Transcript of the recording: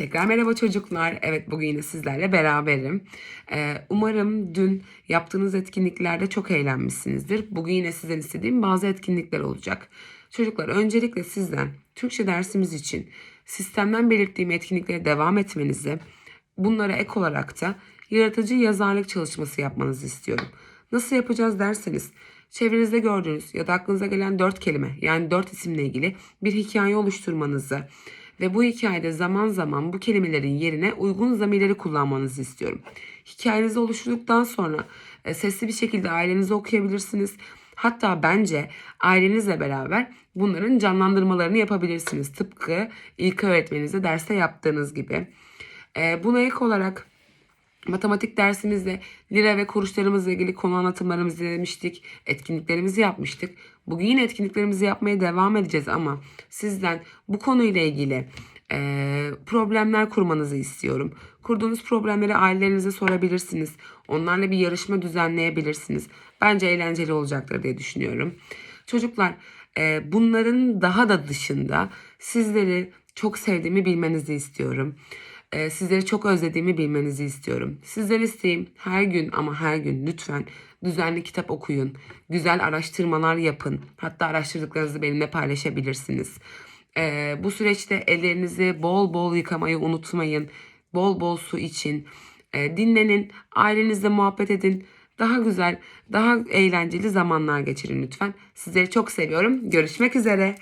Tekrar merhaba çocuklar. Evet bugün yine sizlerle beraberim. Ee, umarım dün yaptığınız etkinliklerde çok eğlenmişsinizdir. Bugün yine sizden istediğim bazı etkinlikler olacak. Çocuklar öncelikle sizden Türkçe dersimiz için sistemden belirttiğim etkinliklere devam etmenizi, bunlara ek olarak da yaratıcı yazarlık çalışması yapmanızı istiyorum. Nasıl yapacağız derseniz çevrenizde gördüğünüz ya da aklınıza gelen dört kelime yani dört isimle ilgili bir hikaye oluşturmanızı ve bu hikayede zaman zaman bu kelimelerin yerine uygun zamirleri kullanmanızı istiyorum. Hikayenizi oluşturduktan sonra e, sesli bir şekilde ailenize okuyabilirsiniz. Hatta bence ailenizle beraber bunların canlandırmalarını yapabilirsiniz. Tıpkı ilk öğretmeninize derste yaptığınız gibi. E, buna ek olarak Matematik dersimizde lira ve kuruşlarımızla ilgili konu anlatımlarımızı dinlemiştik. Etkinliklerimizi yapmıştık. Bugün yine etkinliklerimizi yapmaya devam edeceğiz ama sizden bu konuyla ilgili e, problemler kurmanızı istiyorum. Kurduğunuz problemleri ailelerinize sorabilirsiniz. Onlarla bir yarışma düzenleyebilirsiniz. Bence eğlenceli olacaktır diye düşünüyorum. Çocuklar e, bunların daha da dışında sizleri çok sevdiğimi bilmenizi istiyorum. Ee, sizleri çok özlediğimi bilmenizi istiyorum. Sizden isteğim her gün ama her gün lütfen düzenli kitap okuyun. Güzel araştırmalar yapın. Hatta araştırdıklarınızı benimle paylaşabilirsiniz. Ee, bu süreçte ellerinizi bol bol yıkamayı unutmayın. Bol bol su için. Ee, dinlenin. Ailenizle muhabbet edin. Daha güzel, daha eğlenceli zamanlar geçirin lütfen. Sizleri çok seviyorum. Görüşmek üzere.